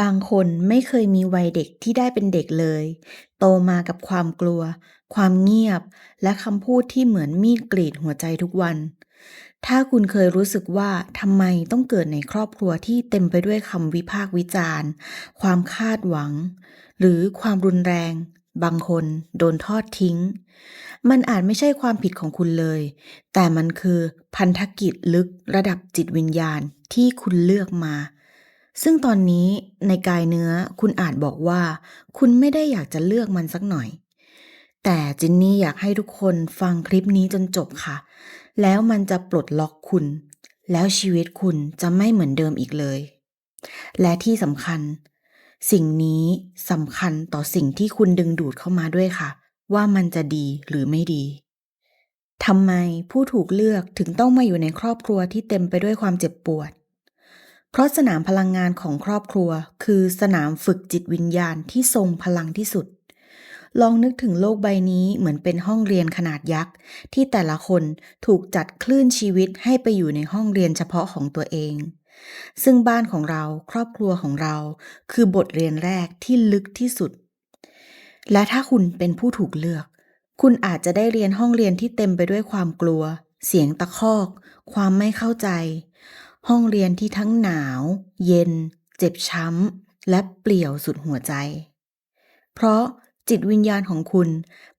บางคนไม่เคยมีวัยเด็กที่ได้เป็นเด็กเลย โตมากับความกลัว ความเงียบ และคำพูดที่เหมือนมีดกรีดหัวใจทุกวัน ถ้าคุณเคยรู้สึกว่าทำไมต้องเกิดในครอบครัวที่เต็มไปด้วยคำวิพากษ์วิจารณ์ ความคาดหวัง หรือความรุนแรง บางคนโดนทอดทิ้ง มันอาจไม่ใช่ความผิดของคุณเลย แต่มันคือพันธกิจลึกระดับจิตวิญญาณที่คุณเลือกมา ซึ่งตอนนี้ในกายเนื้อคุณอาจบอกว่า คุณไม่ได้อยากจะเลือกมันสักหน่อย แต่จินนี่อยากให้ทุกคนฟังคลิปนี้จนจบค่ะ แล้วมันจะปลดล็อกคุณ แล้วชีวิตคุณจะไม่เหมือนเดิมอีกเลย และที่สำคัญ สิ่งนี้สำคัญต่อสิ่งที่คุณดึงดูดเข้ามาด้วยค่ะ ว่ามันจะดีหรือไม่ดีทำไมผู้ถูกเลือกถึงต้องมาอยู่ในครอบครัวที่เต็มไปด้วยความเจ็บปวด เพราะสนามพลังงานของครอบครัว คือสนามฝึกจิตวิญญาณที่ทรงพลังที่สุด ลองนึกถึงโลกใบนี้เหมือนเป็นห้องเรียนขนาดยักษ์ ที่แต่ละคนถูกจัดคลื่นชีวิตให้ไปอยู่ในห้องเรียนเฉพาะของตัวเอง ซึ่งบ้านของเราครอบครัวของเรา คือบทเรียนแรกที่ลึกที่สุด และถ้าคุณเป็นผู้ถูกเลือก คุณอาจจะได้เรียนห้องเรียนที่เต็มไปด้วยความกลัว เสียงตะคอก ความไม่เข้าใจ ห้องเรียนที่ทั้งหนาว เย็น เจ็บช้ำ และเปลี่ยวสุดหัวใจ เพราะจิตวิญญาณของคุณ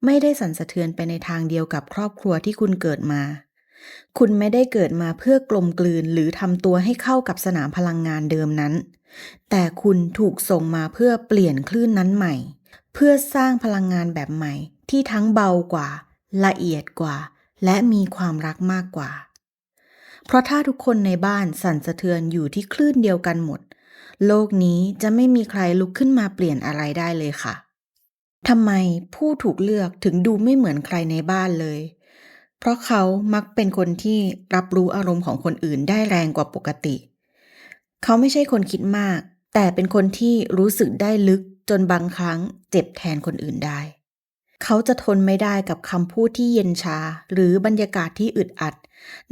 ไม่ได้สั่นสะเทือนไปในทางเดียวกับครอบครัวที่คุณเกิดมา คุณไม่ได้เกิดมาเพื่อกลมกลืนหรือทำตัวให้เข้ากับสนามพลังงานเดิมนั้น แต่คุณถูกส่งมาเพื่อเปลี่ยนคลื่นนั้นใหม่ เพื่อสร้างพลังงานแบบใหม่ที่ทั้งเบากว่า ละเอียดกว่า และมีความรักมากกว่า เพราะถ้าทุกคนในบ้านสั่นสะเทือนอยู่ที่คลื่นเดียวกันหมด โลกนี้จะไม่มีใครลุกขึ้นมาเปลี่ยนอะไรได้เลยค่ะทำไมผู้ถูกเลือกถึงดูไม่เหมือนใครในบ้านเลย เพราะเขามักเป็นคนที่รับรู้อารมณ์ของคนอื่นได้แรงกว่าปกติ เขาไม่ใช่คนคิดมาก แต่เป็นคนที่รู้สึกได้ลึกจนบางครั้งเจ็บแทนคนอื่นได้ เขาจะทนไม่ได้กับคำพูดที่เย็นชา หรือบรรยากาศที่อึดอัด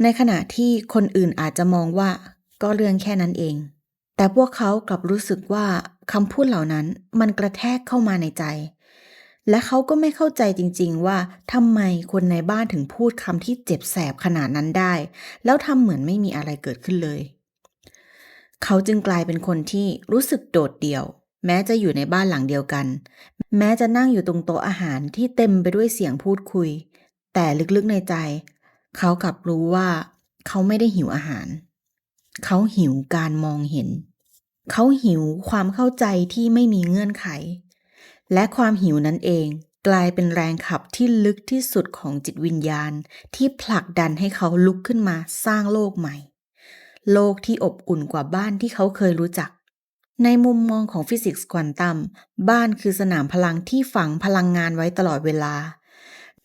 ในขณะที่คนอื่นอาจจะมองว่า ก็เรื่องแค่นั้นเอง แต่พวกเขากลับรู้สึกว่าคำพูดเหล่านั้นมันกระแทกเข้ามาในใจ และเขาก็ไม่เข้าใจจริง ๆ ว่าทำไมคนในบ้านถึงพูดคำที่เจ็บแสบขนาดนั้นได้ แล้วทำเหมือนไม่มีอะไรเกิดขึ้นเลย เขาจึงกลายเป็นคนที่รู้สึกโดดเดี่ยว แม้จะอยู่ในบ้านหลังเดียวกัน แม้จะนั่งอยู่ตรงโต๊ะอาหารที่เต็มไปด้วยเสียงพูดคุย แต่ลึกๆในใจ เขากลับรู้ว่า เขาไม่ได้หิวอาหาร เขาหิวการมองเห็น เขาหิวความเข้าใจที่ไม่มีเงื่อนไข และความหิวนั้นเองกลายเป็นแรงขับที่ลึกที่สุดของจิตวิญญาณที่ผลักดันให้เขาลุกขึ้นมาสร้างโลกใหม่ โลกที่อบอุ่นกว่าบ้านที่เขาเคยรู้จัก ในมุมมองของฟิสิกส์ควอนตัม บ้านคือสนามพลังที่ฝังพลังงานไว้ตลอดเวลา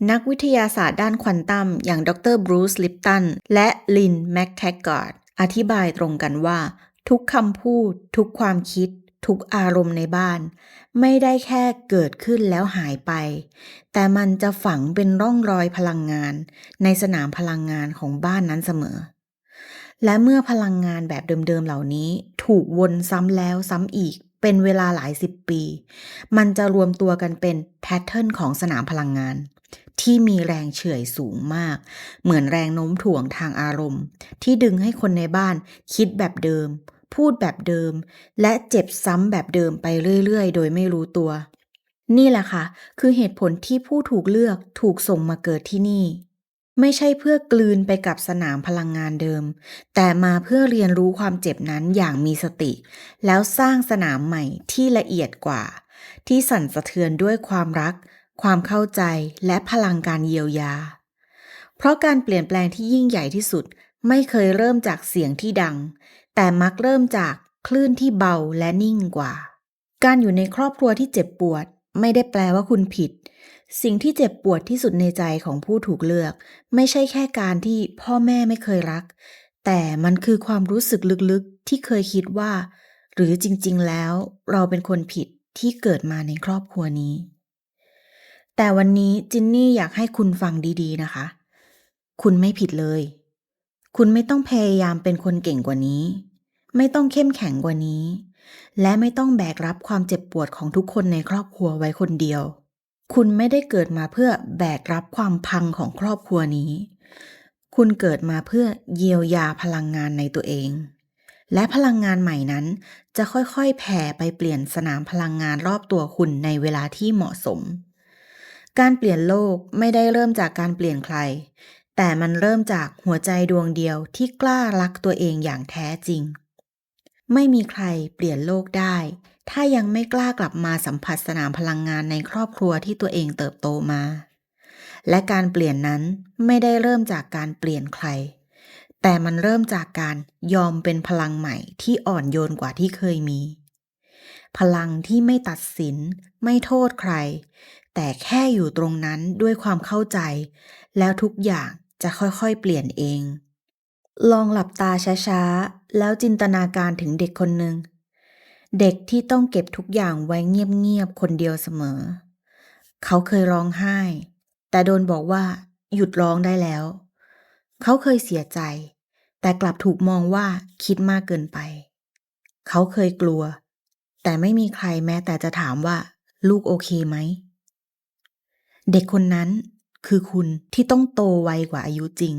นักวิทยาศาสตร์ด้านควอนตัม อย่างดรบรูซลิปตัน และลินแมคแทกการ์ดอธิบายตรงกันว่า ทุกคำพูด ทุกความคิด ทุกอารมณ์ในบ้าน ไม่ได้แค่เกิดขึ้นแล้วหายไป แต่มันจะฝังเป็นร่องรอยพลังงาน ในสนามพลังงานของบ้านนั้นเสมอ และเมื่อพลังงานแบบเดิมๆเหล่านี้ ถูกวนซ้ำแล้วซ้ำอีก เป็นเวลาหลายสิบปี มันจะรวมตัวกันเป็นแพทเทิร์นของสนามพลังงาน ที่มีแรงเฉื่อยสูงมาก เหมือนแรงโน้มถ่วงทางอารมณ์ ที่ดึงให้คนในบ้านคิดแบบเดิม พูดแบบเดิม และเจ็บซ้ำแบบเดิมไปเรื่อยๆ โดยไม่รู้ตัว นี่แหละค่ะ คือเหตุผลที่ผู้ถูกเลือกถูกส่งมาเกิดที่นี่ ไม่ใช่เพื่อกลืนไปกับสนามพลังงานเดิม แต่มาเพื่อเรียนรู้ความเจ็บนั้นอย่างมีสติ แล้วสร้างสนามใหม่ที่ละเอียดกว่า ที่สั่นสะเทือนด้วยความรัก ความเข้าใจและพลังการเยียวยา เพราะการเปลี่ยนแปลงที่ยิ่งใหญ่ที่สุดไม่เคยเริ่มจากเสียงที่ดัง แต่มักเริ่มจากคลื่นที่เบาและนิ่งกว่า การอยู่ในครอบครัวที่เจ็บปวด ไม่ได้แปลว่าคุณผิด สิ่งที่เจ็บปวดที่สุดในใจของผู้ถูกเลือก ไม่ใช่แค่การที่พ่อแม่ไม่เคยรัก แต่มันคือความรู้สึกลึกๆที่เคยคิดว่า หรือจริงๆแล้ว เราเป็นคนผิดที่เกิดมาในครอบครัวนี้ แต่วันนี้จินนี่อยากให้คุณฟังดีๆนะคะ คุณไม่ผิดเลย คุณไม่ต้องพยายามเป็นคนเก่งกว่านี้ ไม่ต้องเข้มแข็งกว่านี้ และไม่ต้องแบกรับความเจ็บปวดของทุกคนในครอบครัวไว้คนเดียว คุณไม่ได้เกิดมาเพื่อแบกรับความพังของครอบครัวนี้ คุณเกิดมาเพื่อเยียวยาพลังงานในตัวเอง และพลังงานใหม่นั้น จะค่อยๆ แผ่ไปเปลี่ยนสนามพลังงานรอบตัวคุณในเวลาที่เหมาะสม การเปลี่ยนโลกไม่ได้เริ่มจากการเปลี่ยนใคร แต่มันเริ่มจากหัวใจดวงเดียวที่กล้ารักตัวเองอย่างแท้จริง ไม่มีใครเปลี่ยนโลกได้ ถ้ายังไม่กล้ากลับมาสัมผัสสนามพลังงานในครอบครัวที่ตัวเองเติบโตมา และการเปลี่ยนนั้นไม่ได้เริ่มจากการเปลี่ยนใคร แต่มันเริ่มจากการยอมเป็นพลังใหม่ที่อ่อนโยนกว่าที่เคยมี พลังที่ไม่ตัดสิน ไม่โทษใคร แต่แค่อยู่ตรงนั้นด้วยความเข้าใจ แล้วทุกอย่างจะค่อยๆเปลี่ยนเองลองหลับตาช้าๆ แล้วจินตนาการถึงเด็กคนหนึ่ง เด็กที่ต้องเก็บทุกอย่างไว้เงียบๆคนเดียวเสมอ เขาเคยร้องไห้ แต่โดนบอกว่าหยุดร้องได้แล้ว เขาเคยเสียใจ แต่กลับถูกมองว่าคิดมากเกินไป เขาเคยกลัว แต่ไม่มีใครแม้แต่จะถามว่า ลูกโอเคไหม เด็กคนนั้นคือคุณที่ต้องโตไวกว่าอายุจริง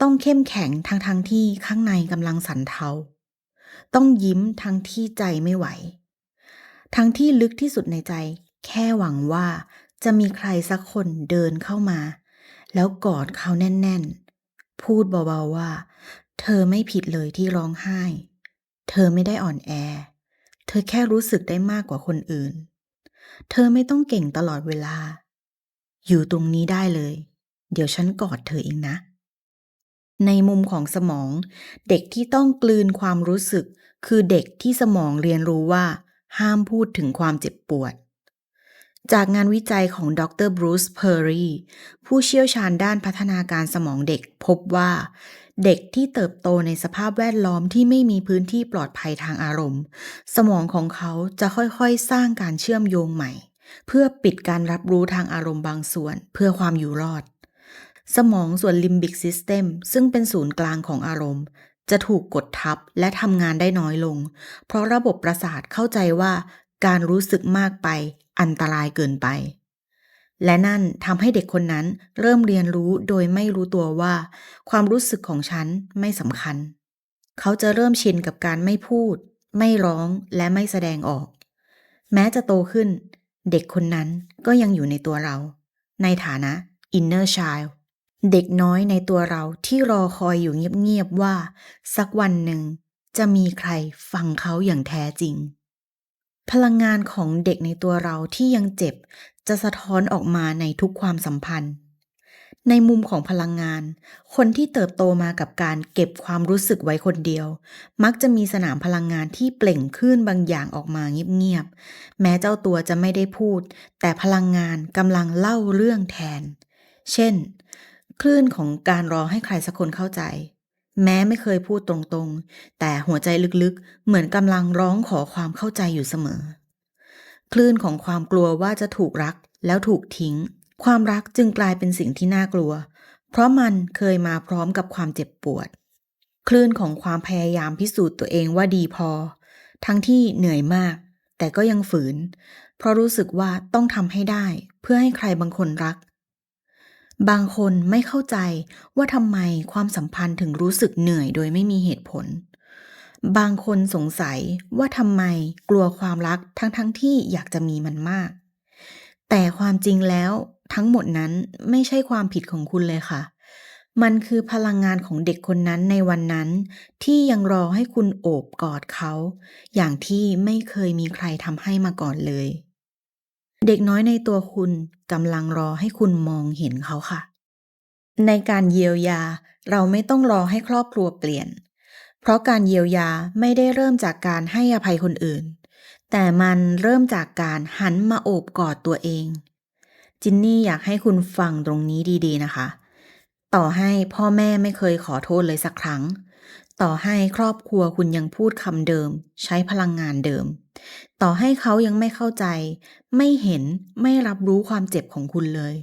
ต้องเข้มแข็งทั้งทั้งๆที่ข้างในกำลังสั่นเทา ต้องยิ้มทั้งที่ใจไม่ไหว ทั้งที่ลึกที่สุดในใจ แค่หวังว่าจะมีใครสักคนเดินเข้ามา แล้วกอดเขาแน่น ๆ พูดเบา ๆ ว่า เธอไม่ผิดเลยที่ร้องไห้ เธอไม่ได้อ่อนแอ เธอแค่รู้สึกได้มากกว่าคนอื่น เธอไม่ต้องเก่งตลอดเวลา อยู่ตรงนี้ได้เลย เดี๋ยวฉันกอดเธอเองนะในมุมของสมอง เด็กที่ต้องกลืนความรู้สึก คือเด็กที่สมองเรียนรู้ว่า ห้ามพูดถึงความเจ็บปวด จากงานวิจัยของดรบรูซเพอร์รีผู้เชี่ยวชาญด้านพัฒนาการสมองเด็กพบว่า เด็กที่เติบโตในสภาพแวดล้อมที่ไม่มีพื้นที่ปลอดภัยทางอารมณ์ สมองของเขาจะค่อยๆ สร้างการเชื่อมโยงใหม่ เพื่อปิดการรับรู้ทางอารมณ์บางส่วน เพื่อความอยู่รอดสมองส่วนลิมบิกซิสเต็มซึ่งเป็นศูนย์กลางของอารมณ์ จะถูกกดทับและทำงานได้น้อยลง เพราะระบบประสาทเข้าใจว่าการรู้สึกมากไปอันตรายเกินไป และนั่นทำให้เด็กคนนั้นเริ่มเรียนรู้โดยไม่รู้ตัวว่า ความรู้สึกของฉันไม่สำคัญ เขาจะเริ่มชินกับการไม่พูด ไม่ร้องและไม่แสดงออก แม้จะโตขึ้น เด็กคนนั้นก็ยังอยู่ในตัวเรา ในฐานะ inner child เด็กน้อยในตัวเราที่รอคอยอยู่เงียบๆว่า สักวันหนึ่ง จะมีใครฟังเขาอย่างแท้จริง พลังงานของเด็กในตัวเราที่ยังเจ็บ จะสะท้อนออกมาในทุกความสัมพันธ์ ในมุมของพลังงาน คนที่เติบโตมากับการเก็บความรู้สึกไว้คนเดียว มักจะมีสนามพลังงานที่เปล่งคลื่นบางอย่างออกมาเงียบๆแม้เจ้าตัวจะไม่ได้พูด แต่พลังงานกำลังเล่าเรื่องแทน เช่น คลื่นของการรอให้ใครสักคนเข้าใจ แม้ไม่เคยพูดตรงๆ แต่หัวใจลึกๆ เหมือนกำลังร้องขอความเข้าใจอยู่เสมอ คลื่นของความกลัวว่าจะถูกรักแล้วถูกทิ้ง ความรักจึงกลายเป็นสิ่งที่น่ากลัว เพราะมันเคยมาพร้อมกับความเจ็บปวด คลื่นของความพยายามพิสูจน์ตัวเองว่าดีพอ ทั้งที่เหนื่อยมาก แต่ก็ยังฝืน เพราะรู้สึกว่าต้องทำให้ได้ เพื่อให้ใครบางคนรัก บางคนไม่เข้าใจว่าทำไมความสัมพันธ์ถึงรู้สึกเหนื่อยโดยไม่มีเหตุผล บางคนสงสัยว่าทำไมกลัวความรักทั้งๆทที่อยากจะมีมันมาก แต่ความจริงแล้วทั้งหมดนั้นไม่ใช่ความผิดของคุณเลยค่ะ มันคือพลังงานของเด็กคนนั้นในวันนั้น ที่ยังรอให้คุณโอบกอดเขา อย่างที่ไม่เคยมีใครทำให้มาก่อนเลย เด็กน้อยในตัวคุณกำลังรอให้คุณมองเห็นเขาค่ะ ในการเยียวยาเราไม่ต้องรอให้ครอบครัวเปลี่ยน เพราะการเยียวยาไม่ได้เริ่มจากการให้อภัยคนอื่น แต่มันเริ่มจากการหันมาโอบกอดตัวเอง จินนี่อยากให้คุณฟังตรงนี้ดีๆนะคะ ต่อให้พ่อแม่ไม่เคยขอโทษเลยสักครั้ง ต่อให้ครอบครัวคุณยังพูดคำเดิม ใช้พลังงานเดิม ต่อให้เขายังไม่เข้าใจ ไม่เห็นไม่รับรู้ความเจ็บของคุณเลย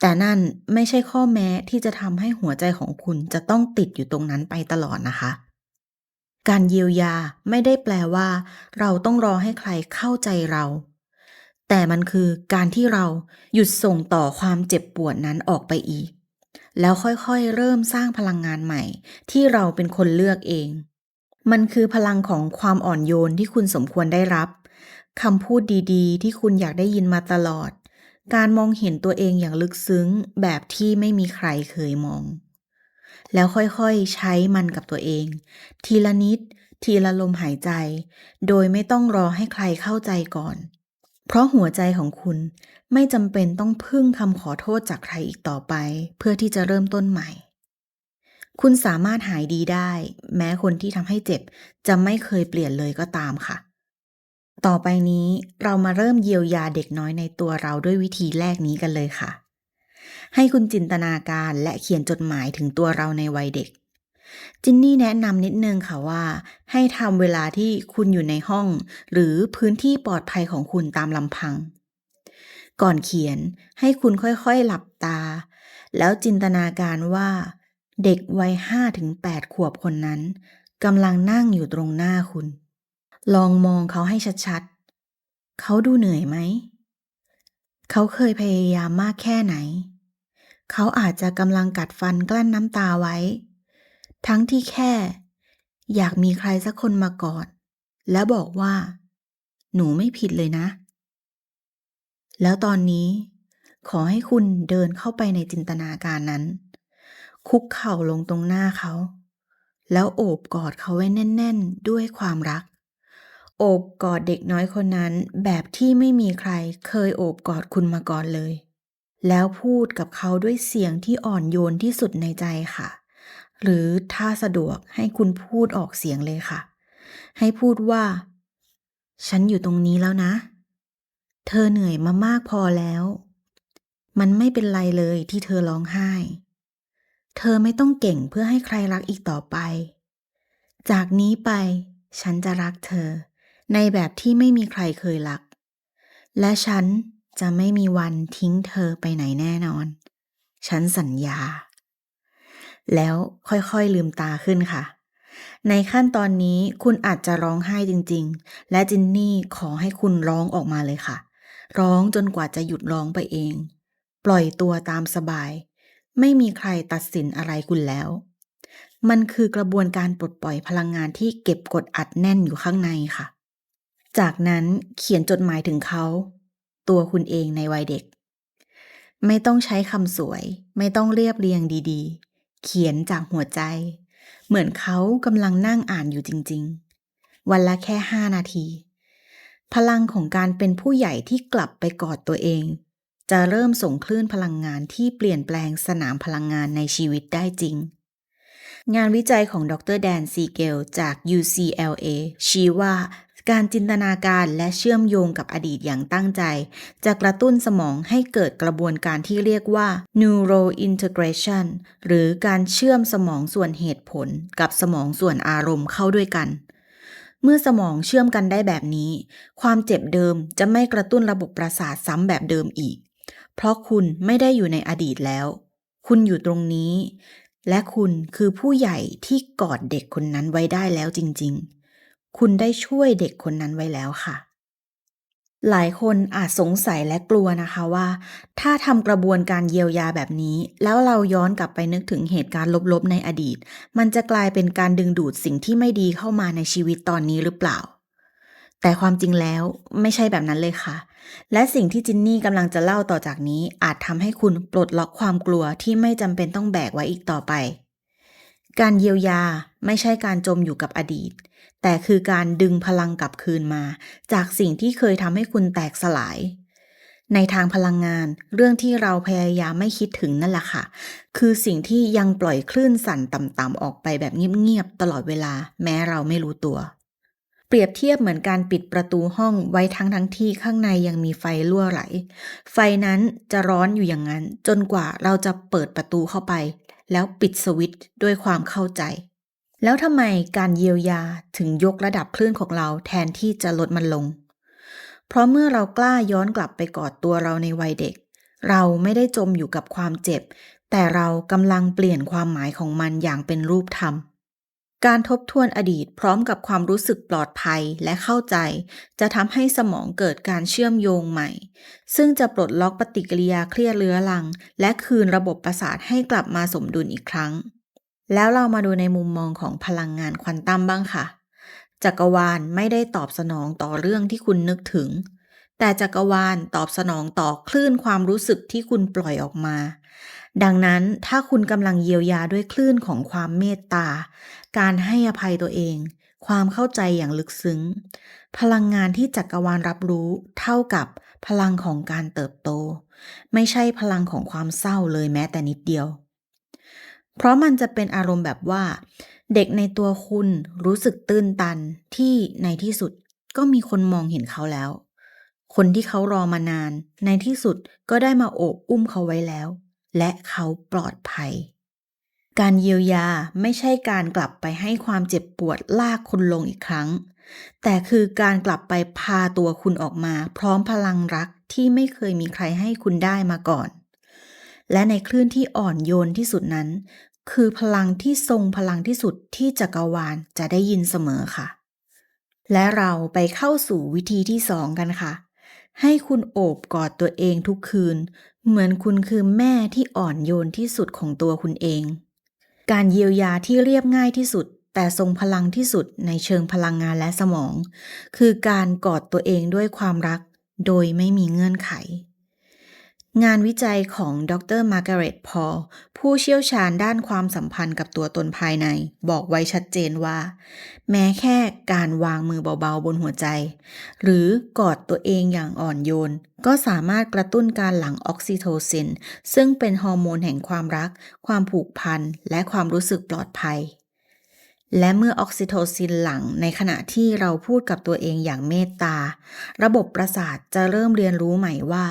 แต่นั่นไม่ใช่ข้อแม้ที่จะทำให้หัวใจของคุณจะต้องติดอยู่ตรงนั้นไปตลอดนะคะ การเยียวยาไม่ได้แปลว่า เราต้องรอให้ใครเข้าใจเรา แต่มันคือการที่เราหยุดส่งต่อความเจ็บปวดนั้นออกไปอีก แล้วค่อยๆ เริ่มสร้างพลังงานใหม่ ที่เราเป็นคนเลือกเอง มันคือพลังของความอ่อนโยนที่คุณสมควรได้รับคำพูดดีๆ ที่คุณอยากได้ยินมาตลอด การมองเห็นตัวเองอย่างลึกซึ้ง แบบที่ไม่มีใครเคยมอง แล้วค่อยๆ ใช้มันกับตัวเอง ทีละนิด ทีละลมหายใจ โดยไม่ต้องรอให้ใครเข้าใจก่อน เพราะหัวใจของคุณไม่จำเป็นต้องพึ่งคำขอโทษจากใครอีกต่อไป เพื่อที่จะเริ่มต้นใหม่ คุณสามารถหายดีได้ แม้คนที่ทำให้เจ็บ จะไม่เคยเปลี่ยนเลยก็ตามค่ะ ต่อไปนี้เรามาเริ่มเยียวยาเด็กน้อยในตัวเราด้วยวิธีแรกนี้กันเลยค่ะ ให้คุณจินตนาการและเขียนจดหมายถึงตัวเราในวัยเด็ก จินนี่แนะนำนิดนึงค่ะว่า ให้ทำเวลาที่คุณอยู่ในห้อง หรือพื้นที่ปลอดภัยของคุณตามลำพัง ก่อนเขียนให้คุณค่อยๆหลับตา แล้วจินตนาการว่า เด็กวัยห้าถึงแปดขวบคนนั้นกำลังนั่งอยู่ตรงหน้าคุณ ลองมองเขาให้ชัดๆ เขาดูเหนื่อยไหม เขาเคยพยายามมากแค่ไหน เขาอาจจะกำลังกัดฟันกลั้นน้ำตาไว้ ทั้งที่แค่ อยากมีใครสักคนมากอดและบอกว่า หนูไม่ผิดเลยนะ แล้วตอนนี้ ขอให้คุณเดินเข้าไปในจินตนาการนั้น คุกเข่าลงตรงหน้าเขา แล้วโอบกอดเขาไว้แน่น ๆ ด้วยความรัก โอบกอดเด็กน้อยคนนั้นแบบที่ไม่มีใครเคยโอบกอดคุณมาก่อนเลย แล้วพูดกับเขาด้วยเสียงที่อ่อนโยนที่สุดในใจค่ะ หรือถ้าสะดวกให้คุณพูดออกเสียงเลยค่ะ ให้พูดว่า ฉันอยู่ตรงนี้แล้วนะ เธอเหนื่อยมามากพอแล้ว มันไม่เป็นไรเลยที่เธอร้องไห้ เธอไม่ต้องเก่งเพื่อให้ใครรักอีกต่อไป จากนี้ไปฉันจะรักเธอ ในแบบที่ไม่มีใครเคยรัก และฉันจะไม่มีวันทิ้งเธอไปไหนแน่นอน ฉันสัญญา แล้วค่อยๆลืมตาขึ้นค่ะ ในขั้นตอนนี้คุณอาจจะร้องไห้จริงๆ และจินนี่ขอให้คุณร้องออกมาเลยค่ะ ร้องจนกว่าจะหยุดร้องไปเอง ปล่อยตัวตามสบาย ไม่มีใครตัดสินอะไรคุณแล้ว มันคือกระบวนการปลดปล่อยพลังงานที่เก็บกดอัดแน่นอยู่ข้างในค่ะ จากนั้นเขียนจดหมายถึงเขา ตัวคุณเองในวัยเด็ก ไม่ต้องใช้คำสวย ไม่ต้องเรียบเรียงดีๆ เขียนจากหัวใจ เหมือนเขากำลังนั่งอ่านอยู่จริง ๆ วันละแค่ห้านาที พลังของการเป็นผู้ใหญ่ที่กลับไปกอดตัวเอง จะเริ่มส่งคลื่นพลังงานที่เปลี่ยนแปลงสนามพลังงานในชีวิตได้จริง งานวิจัยของดรแดนซีเกลจาก UCLA ชี้ว่า การจินตนาการและเชื่อมโยงกับอดีตอย่างตั้งใจ จะกระตุ้นสมองให้เกิดกระบวนการที่เรียกว่า neurointegration หรือการเชื่อมสมองส่วนเหตุผลกับสมองส่วนอารมณ์เข้าด้วยกัน เมื่อสมองเชื่อมกันได้แบบนี้ ความเจ็บเดิมจะไม่กระตุ้นระบบประสาทซ้ำแบบเดิมอีก เพราะคุณไม่ได้อยู่ในอดีตแล้ว คุณอยู่ตรงนี้ และคุณคือผู้ใหญ่ที่กอดเด็กคนนั้นไว้ได้แล้วจริง ๆ คุณได้ช่วยเด็กคนนั้นไว้แล้วค่ะ หลายคนอาจสงสัยและกลัวนะคะว่า ถ้าทำกระบวนการเยียวยาแบบนี้ แล้วเราย้อนกลับไปนึกถึงเหตุการณ์ลบๆในอดีต มันจะกลายเป็นการดึงดูดสิ่งที่ไม่ดีเข้ามาในชีวิตตอนนี้หรือเปล่า แต่ความจริงแล้วไม่ใช่แบบนั้นเลยค่ะ และสิ่งที่จินนี่กำลังจะเล่าต่อจากนี้ อาจทำให้คุณปลดล็อกความกลัวที่ไม่จำเป็นต้องแบกไว้อีกต่อไปการเยียวยาไม่ใช่การจมอยู่กับอดีต แต่คือการดึงพลังกลับคืนมา จากสิ่งที่เคยทำให้คุณแตกสลาย ในทางพลังงาน เรื่องที่เราพยายามไม่คิดถึงนั่นแหละค่ะ คือสิ่งที่ยังปล่อยคลื่นสั่นต่ำๆออกไปแบบเงียบๆตลอดเวลา แม้เราไม่รู้ตัว เปรียบเทียบเหมือนการปิดประตูห้องไว้ทั้งทั้งที่ข้างในยังมีไฟรั่วไหล ไฟนั้นจะร้อนอยู่อย่างนั้น จนกว่าเราจะเปิดประตูเข้าไป แล้วปิดสวิตช์ด้วยความเข้าใจ แล้วทำไมการเยียวยาถึงยกระดับคลื่นของเราแทนที่จะลดมันลง เพราะเมื่อเรากล้าย้อนกลับไปกอดตัวเราในวัยเด็ก เราไม่ได้จมอยู่กับความเจ็บ แต่เรากำลังเปลี่ยนความหมายของมันอย่างเป็นรูปธรรม การทบทวนอดีตพร้อมกับความรู้สึกปลอดภัยและเข้าใจ จะทำให้สมองเกิดการเชื่อมโยงใหม่ ซึ่งจะปลดล็อกปฏิกิริยาเครียดเรื้อรัง และคืนระบบประสาทให้กลับมาสมดุลอีกครั้ง แล้วเรามาดูในมุมมองของพลังงานควอนตัมบ้างค่ะ จักรวาลไม่ได้ตอบสนองต่อเรื่องที่คุณนึกถึง แต่จักรวาลตอบสนองต่อคลื่นความรู้สึกที่คุณปล่อยออกมา ดังนั้นถ้าคุณกำลังเยียวยาด้วยคลื่นของความเมตตา การให้อภัยตัวเอง ความเข้าใจอย่างลึกซึ้ง พลังงานที่จักรวาลรับรู้เท่ากับพลังของการเติบโต ไม่ใช่พลังของความเศร้าเลยแม้แต่นิดเดียว เพราะมันจะเป็นอารมณ์แบบว่า เด็กในตัวคุณรู้สึกตื้นตันที่ในที่สุดก็มีคนมองเห็นเขาแล้ว คนที่เขารอมานาน ในที่สุดก็ได้มาโอบอุ้มเขาไว้แล้ว และเขาปลอดภัย การเยียวยาไม่ใช่การกลับไปให้ความเจ็บปวดลากคุณลงอีกครั้ง แต่คือการกลับไปพาตัวคุณออกมา พร้อมพลังรักที่ไม่เคยมีใครให้คุณได้มาก่อนและในคลื่นที่อ่อนโยนที่สุดนั้น คือพลังที่ทรงพลังที่สุดที่จักรวาลจะได้ยินเสมอค่ะ และเราไปเข้าสู่วิธีที่สองกันค่ะ ให้คุณโอบกอดตัวเองทุกคืน เหมือนคุณคือแม่ที่อ่อนโยนที่สุดของตัวคุณเอง การเยียวยาที่เรียบง่ายที่สุด แต่ทรงพลังที่สุดในเชิงพลังงานและสมอง คือการกอดตัวเองด้วยความรัก โดยไม่มีเงื่อนไข งานวิจัยของดรมาร์กาเร็ตพอลผู้เชี่ยวชาญด้านความสัมพันธ์กับตัวตนภายใน บอกไว้ชัดเจนว่า แม้แค่การวางมือเบาๆบนหัวใจ หรือกอดตัวเองอย่างอ่อนโยน ก็สามารถกระตุ้นการหลั่งออกซิโทซิน ซึ่งเป็นฮอร์โมนแห่งความรัก ความผูกพัน และความรู้สึกปลอดภัย และเมื่อออกซิโทซินหลั่งในขณะที่เราพูดกับตัวเองอย่างเมตตา ระบบประสาทจะเริ่มเรียนรู้ใหม่ว่า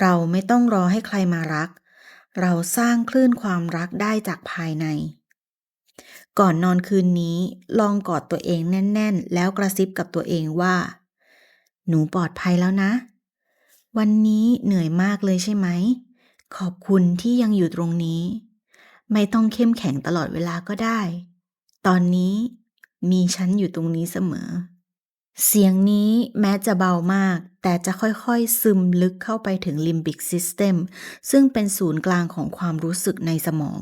เราไม่ต้องรอให้ใครมารัก เราสร้างคลื่นความรักได้จากภายใน ก่อนนอนคืนนี้ ลองกอดตัวเองแน่น ๆ แล้วกระซิบกับตัวเองว่า หนูปลอดภัยแล้วนะ วันนี้เหนื่อยมากเลยใช่ไหม ขอบคุณที่ยังอยู่ตรงนี้ ไม่ต้องเข้มแข็งตลอดเวลาก็ได้ ตอนนี้มีฉันอยู่ตรงนี้เสมอ เสียงนี้แม้จะเบามาก แต่จะค่อยๆ ซึมลึกเข้าไปถึง Limbic System ซึ่งเป็นศูนย์กลางของความรู้สึกในสมอง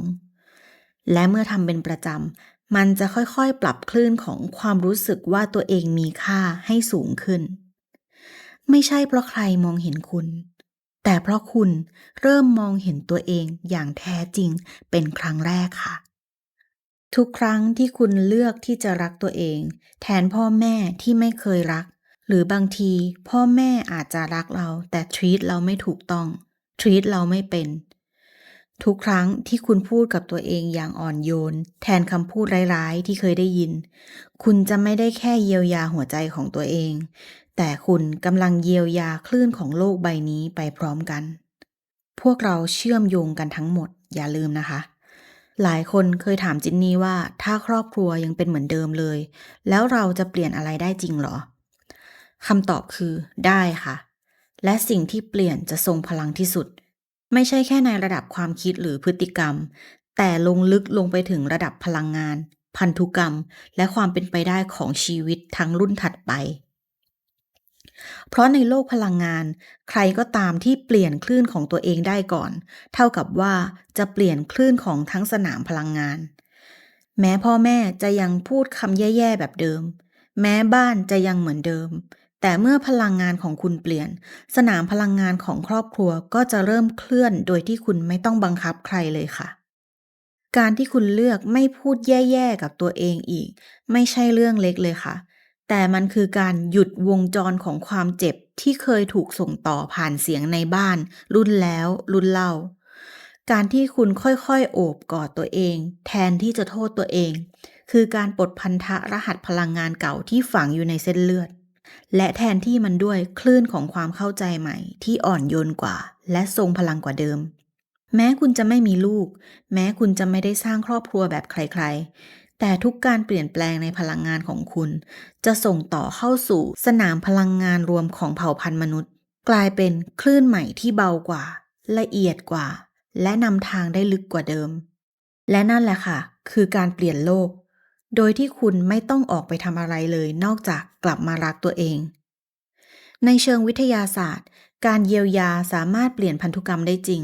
และเมื่อทำเป็นประจำ มันจะค่อยๆ ปรับคลื่นของความรู้สึกว่าตัวเองมีค่าให้สูงขึ้น ไม่ใช่เพราะใครมองเห็นคุณ แต่เพราะคุณเริ่มมองเห็นตัวเองอย่างแท้จริงเป็นครั้งแรกค่ะ ทุกครั้งที่คุณเลือกที่จะรักตัวเอง แทนพ่อแม่ที่ไม่เคยรัก หรือบางทีพ่อแม่อาจจะรักเราแต่ทรีตเราไม่ถูกต้องทรีตเราไม่เป็น ทุกครั้งที่คุณพูดกับตัวเองอย่างอ่อนโยน แทนคำพูดร้ายๆที่เคยได้ยิน คุณจะไม่ได้แค่เยียวยาหัวใจของตัวเอง แต่คุณกำลังเยียวยาคลื่นของโลกใบนี้ไปพร้อมกัน พวกเราเชื่อมโยงกันทั้งหมดอย่าลืมนะคะ หลายคนเคยถามจินนี่ว่าถ้าครอบครัวยังเป็นเหมือนเดิมเลย แล้วเราจะเปลี่ยนอะไรได้จริงหรอคำตอบคือได้ค่ะ และสิ่งที่เปลี่ยนจะทรงพลังที่สุด ไม่ใช่แค่ในระดับความคิดหรือพฤติกรรม แต่ลงลึกลงไปถึงระดับพลังงาน พันธุกรรม และความเป็นไปได้ของชีวิตทั้งรุ่นถัดไป เพราะในโลกพลังงาน ใครก็ตามที่เปลี่ยนคลื่นของตัวเองได้ก่อน เท่ากับว่าจะเปลี่ยนคลื่นของทั้งสนามพลังงาน แม้พ่อแม่จะยังพูดคำแย่ๆแบบเดิม แม้บ้านจะยังเหมือนเดิม แต่เมื่อพลังงานของคุณเปลี่ยน สนามพลังงานของครอบครัวก็จะเริ่มเคลื่อนโดยที่คุณไม่ต้องบังคับใครเลยค่ะการที่คุณเลือกไม่พูดแย่ ๆ กับตัวเองอีก ไม่ใช่เรื่องเล็กเลยค่ะ แต่มันคือการหยุดวงจรของความเจ็บที่เคยถูกส่งต่อผ่านเสียงในบ้าน รุ่นแล้วรุ่นเล่า การที่คุณค่อยๆ โอบกอดตัวเอง แทนที่จะโทษตัวเอง คือการปลดพันธะรหัสพลังงานเก่าที่ฝังอยู่ในเส้นเลือด และแทนที่มันด้วยคลื่นของความเข้าใจใหม่ ที่อ่อนโยนกว่า และทรงพลังกว่าเดิมแม้คุณจะไม่มีลูก แม้คุณจะไม่ได้สร้างครอบครัวแบบใครๆ แต่ทุกการเปลี่ยนแปลงในพลังงานของคุณ จะส่งต่อเข้าสู่สนามพลังงานรวมของเผ่าพันธุ์มนุษย์ กลายเป็นคลื่นใหม่ที่เบากว่า ละเอียดกว่า และนำทางได้ลึกกว่าเดิม และนั่นแหละค่ะ คือการเปลี่ยนโลก โดยที่คุณไม่ต้องออกไปทำอะไรเลยนอกจากกลับมารักตัวเอง ในเชิงวิทยาศาสตร์ การเยียวยาสามารถเปลี่ยนพันธุกรรมได้จริง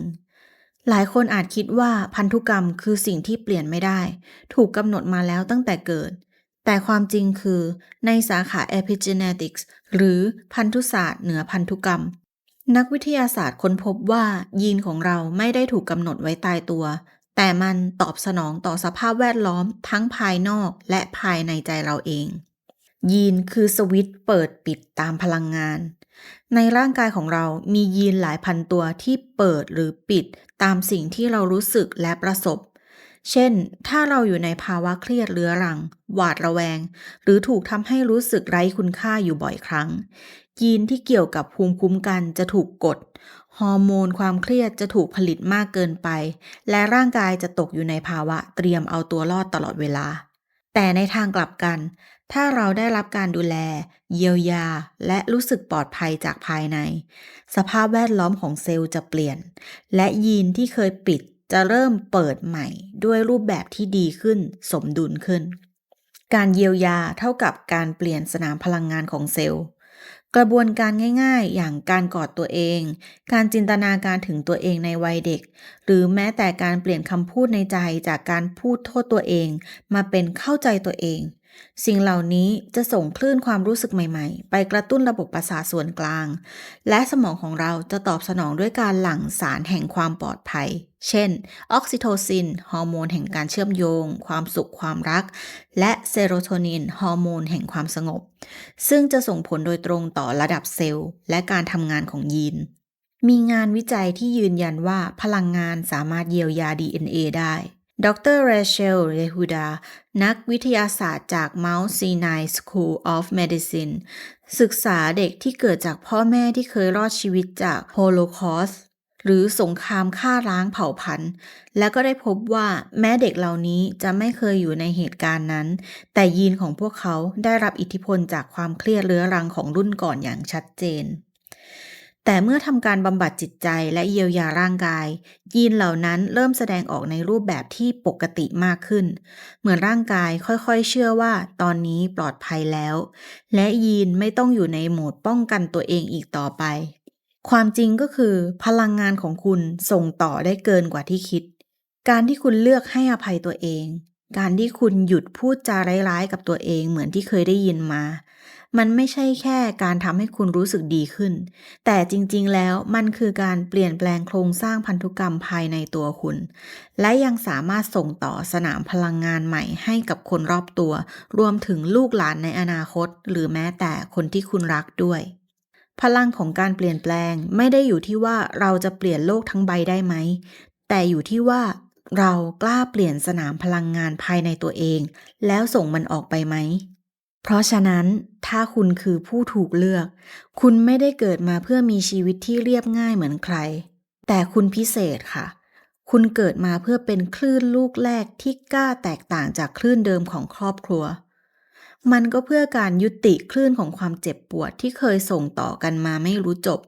หลายคนอาจคิดว่าพันธุกรรมคือสิ่งที่เปลี่ยนไม่ได้ ถูกกำหนดมาแล้วตั้งแต่เกิด แต่ความจริงคือ ในสาขา epigenetics หรือพันธุศาสตร์เหนือพันธุกรรม นักวิทยาศาสตร์ค้นพบว่า ยีนของเราไม่ได้ถูกกำหนดไว้ตายตัว แต่มันตอบสนองต่อสภาพแวดล้อมทั้งภายนอกและภายในใจเราเอง ยีนคือสวิตช์เปิดปิดตามพลังงาน ในร่างกายของเรามียีนหลายพันตัวที่เปิดหรือปิดตามสิ่งที่เรารู้สึกและประสบ เช่น ถ้าเราอยู่ในภาวะเครียดเรื้อรัง หวาดระแวง หรือถูกทำให้รู้สึกไร้คุณค่าอยู่บ่อยครั้ง ยีนที่เกี่ยวกับภูมิคุ้มกันจะถูกกด ฮอร์โมนความเครียดจะถูกผลิตมากเกินไป และร่างกายจะตกอยู่ในภาวะเตรียมเอาตัวรอดตลอดเวลา แต่ในทางกลับกัน ถ้าเราได้รับการดูแล เยียวยา และรู้สึกปลอดภัยจากภายใน สภาพแวดล้อมของเซลล์จะเปลี่ยน และยีนที่เคยปิดจะเริ่มเปิดใหม่ด้วยรูปแบบที่ดีขึ้น สมดุลขึ้น การเยียวยาเท่ากับการเปลี่ยนสนามพลังงานของเซลล์ กระบวนการง่ายๆ อย่างการกอดตัวเอง การจินตนาการถึงตัวเองในวัยเด็ก หรือแม้แต่การเปลี่ยนคำพูดในใจจากการพูดโทษตัวเอง มาเป็นเข้าใจตัวเอง สิ่งเหล่านี้จะส่งคลื่นความรู้สึกใหม่ๆ ไปกระตุ้นระบบประสาทส่วนกลาง และสมองของเราจะตอบสนองด้วยการหลั่งสารแห่งความปลอดภัย เช่น ออกซิโทซิน ฮอร์โมนแห่งการเชื่อมโยง ความสุขความรัก และเซโรโทนิน ฮอร์โมนแห่งความสงบ ซึ่งจะส่งผลโดยตรงต่อระดับเซลล์ และการทำงานของยีน มีงานวิจัยที่ยืนยันว่าพลังงานสามารถเยียวยา DNA ได้ ดรเรเชลเรฮูดา นักวิทยาศาสตร์จาก Mount Sinai School of Medicine ศึกษาเด็กที่เกิดจากพ่อแม่ที่เคยรอดชีวิตจากโฮโลคอสต์หรือสงครามฆ่าล้างเผ่าพันธุ์ และก็ได้พบว่าแม้เด็กเหล่านี้จะไม่เคยอยู่ในเหตุการณ์นั้น แต่ยีนของพวกเขาได้รับอิทธิพลจากความเครียดเรื้อรังของรุ่นก่อนอย่างชัดเจน แต่เมื่อทำการบำบัดจิตใจและเยียวยาร่างกาย ยีนเหล่านั้นเริ่มแสดงออกในรูปแบบที่ปกติมากขึ้น เหมือนร่างกายค่อยๆ เชื่อว่าตอนนี้ปลอดภัยแล้ว และยีนไม่ต้องอยู่ในโหมดป้องกันตัวเองอีกต่อไป ความจริงก็คือพลังงานของคุณส่งต่อได้เกินกว่าที่คิด การที่คุณเลือกให้อภัยตัวเอง การที่คุณหยุดพูดจาร้ายๆ กับตัวเองเหมือนที่เคยได้ยินมา มันไม่ใช่แค่การทำให้คุณรู้สึกดีขึ้น แต่จริงๆ แล้วมันคือการเปลี่ยนแปลงโครงสร้างพันธุกรรมภายในตัวคุณ และยังสามารถส่งต่อสนามพลังงานใหม่ให้กับคนรอบตัว รวมถึงลูกหลานในอนาคต หรือแม้แต่คนที่คุณรักด้วย พลังของการเปลี่ยนแปลงไม่ได้อยู่ที่ว่าเราจะเปลี่ยนโลกทั้งใบได้ไหม แต่อยู่ที่ว่าเรากล้าเปลี่ยนสนามพลังงานภายในตัวเอง แล้วส่งมันออกไปไหม เพราะฉะนั้นถ้าคุณคือผู้ถูกเลือก คุณไม่ได้เกิดมาเพื่อมีชีวิตที่เรียบง่ายเหมือนใคร แต่คุณพิเศษค่ะ คุณเกิดมาเพื่อเป็นคลื่นลูกแรกที่กล้าแตกต่างจากคลื่นเดิมของครอบครัว มันก็เพื่อการยุติคลื่นของความเจ็บปวดที่เคยส่งต่อกันมาไม่รู้จบ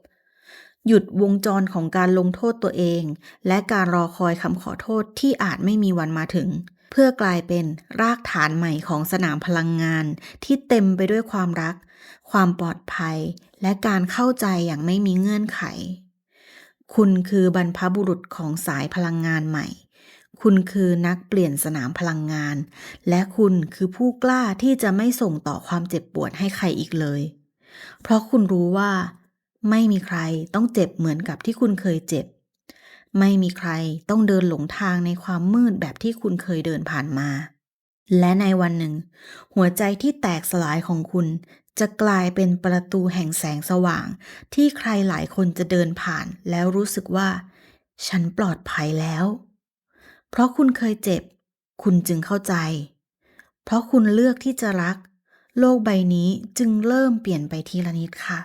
หยุดวงจรของการลงโทษตัวเอง และการรอคอยคำขอโทษที่อาจไม่มีวันมาถึง พื่อกลายเป็นรากฐานใหม่ของสนามพลังงาน ที่เต็มไปด้วยความรัก ความปลอดภัย และการเข้าใจอย่างไม่มีเงื่อนไข คุณคือบรรพบุรุษของสายพลังงานใหม่ คุณคือนักเปลี่ยนสนามพลังงาน และคุณคือผู้กล้าที่จะไม่ส่งต่อความเจ็บปวดให้ใครอีกเลย เพราะคุณรู้ว่า ไม่มีใครต้องเจ็บเหมือนกับที่คุณเคยเจ็บ ไม่มีใครต้องเดินหลงทางในความมืดแบบที่คุณเคยเดินผ่านมา และในวันหนึ่ง หัวใจที่แตกสลายของคุณ จะกลายเป็นประตูแห่งแสงสว่าง ที่ใครหลายคนจะเดินผ่านแล้วรู้สึกว่า ฉันปลอดภัยแล้ว เพราะคุณเคยเจ็บ คุณจึงเข้าใจ เพราะคุณเลือกที่จะรัก โลกใบนี้จึงเริ่มเปลี่ยนไปทีละนิดค่ะ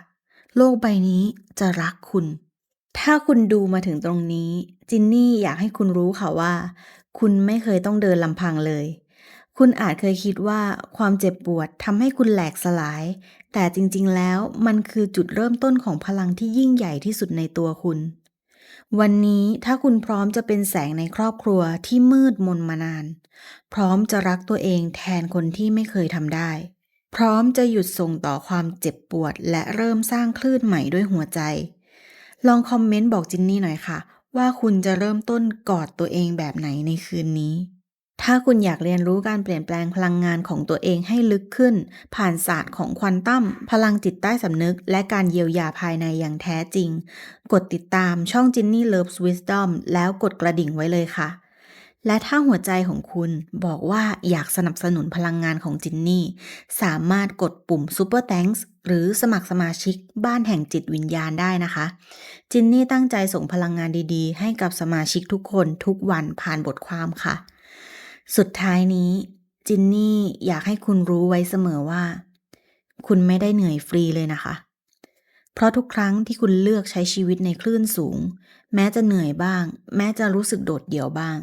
โลกใบนี้จะรักคุณ ถ้าคุณดูมาถึงตรงนี้ จินนี่อยากให้คุณรู้ค่ะว่า คุณไม่เคยต้องเดินลำพังเลย คุณอาจเคยคิดว่าความเจ็บปวดทำให้คุณแหลกสลาย แต่จริงๆแล้วมันคือจุดเริ่มต้นของพลังที่ยิ่งใหญ่ที่สุดในตัวคุณ วันนี้ถ้าคุณพร้อมจะเป็นแสงในครอบครัวที่มืดมนมานาน พร้อมจะรักตัวเองแทนคนที่ไม่เคยทำได้ พร้อมจะหยุดส่งต่อความเจ็บปวดและเริ่มสร้างคลื่นใหม่ด้วยหัวใจ ลองคอมเมนต์บอกจินนี่หน่อยค่ะ ว่าคุณจะเริ่มต้นกอดตัวเองแบบไหนในคืนนี้ ถ้าคุณอยากเรียนรู้การเปลี่ยนแปลงพลังงานของตัวเองให้ลึกขึ้น ผ่านศาสตร์ของควอนตัมพลังจิตใต้สำนึก และการเยียวยาภายในอย่างแท้จริง กดติดตามช่อง Ginny Loves Wisdom แล้วกดกระดิ่งไว้เลยค่ะ และถ้าหัวใจของคุณบอกว่าอยากสนับสนุนพลังงานของจินนี่ สามารถกดปุ่ม Super Thanks หรือสมัครสมาชิกบ้านแห่งจิตวิญญาณได้นะคะ จินนี่ตั้งใจส่งพลังงานดีๆ ให้กับสมาชิกทุกคนทุกวันผ่านบทความค่ะ สุดท้ายนี้ จินนี่อยากให้คุณรู้ไว้เสมอว่า คุณไม่ได้เหนื่อยฟรีเลยนะคะ เพราะทุกครั้งที่คุณเลือกใช้ชีวิตในคลื่นสูง แม้จะเหนื่อยบ้าง แม้จะรู้สึกโดดเดี่ยวบ้าง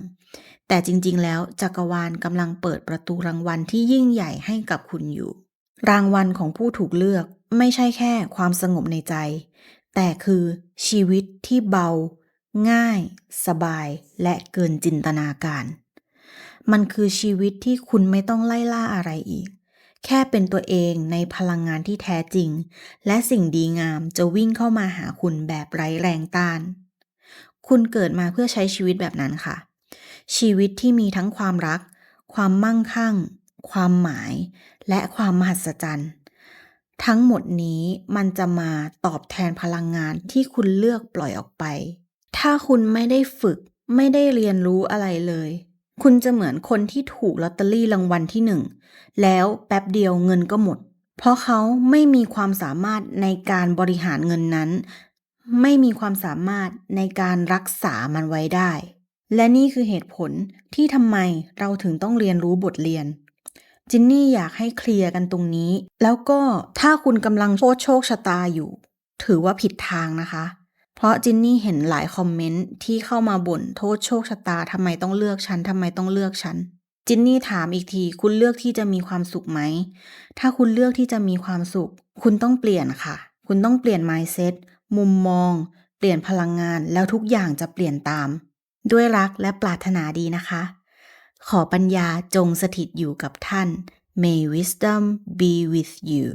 แต่จริงๆ แล้วจักรวาลกำลังเปิดประตูรางวัลที่ยิ่งใหญ่ให้กับคุณอยู่ รางวัลของผู้ถูกเลือกไม่ใช่แค่ความสงบในใจ แต่คือชีวิตที่เบา ง่าย สบาย และเกินจินตนาการ มันคือชีวิตที่คุณไม่ต้องไล่ล่าอะไรอีก แค่เป็นตัวเองในพลังงานที่แท้จริง และสิ่งดีงามจะวิ่งเข้ามาหาคุณแบบไร้แรงต้าน คุณเกิดมาเพื่อใช้ชีวิตแบบนั้นค่ะ ชีวิตที่มีทั้งความรัก ความมั่งคั่ง ความหมาย และความมหัศจรรย์ ทั้งหมดนี้มันจะมาตอบแทนพลังงานที่คุณเลือกปล่อยออกไป ถ้าคุณไม่ได้ฝึกไม่ได้เรียนรู้อะไรเลย คุณจะเหมือนคนที่ถูกลอตเตอรี่รางวัลที่หนึ่งแล้วแป๊บเดียวเงินก็หมด เพราะเขาไม่มีความสามารถในการบริหารเงินนั้น ไม่มีความสามารถในการรักษามันไว้ได้ และนี่คือเหตุผลที่ทำไมเราถึงต้องเรียนรู้บทเรียนจินนี่อยากให้เคลียร์กันตรงนี้ แล้วก็ถ้าคุณกำลังโทษโชคชะตาอยู่ ถือว่าผิดทางนะคะ เพราะจินนี่เห็นหลายคอมเมนต์ที่เข้ามาบ่นโทษโชคชะตาทำไมต้องเลือกฉันทำไมต้องเลือกฉัน จินนี่ถามอีกที คุณเลือกที่จะมีความสุขไหม ถ้าคุณเลือกที่จะมีความสุข คุณต้องเปลี่ยนค่ะ คุณต้องเปลี่ยน mindset มุมมอง เปลี่ยนพลังงานแล้วทุกอย่างจะเปลี่ยนตาม ด้วยรักและปรารถนาดีนะคะ ขอปัญญาจงสถิตอยู่กับท่าน May wisdom be with you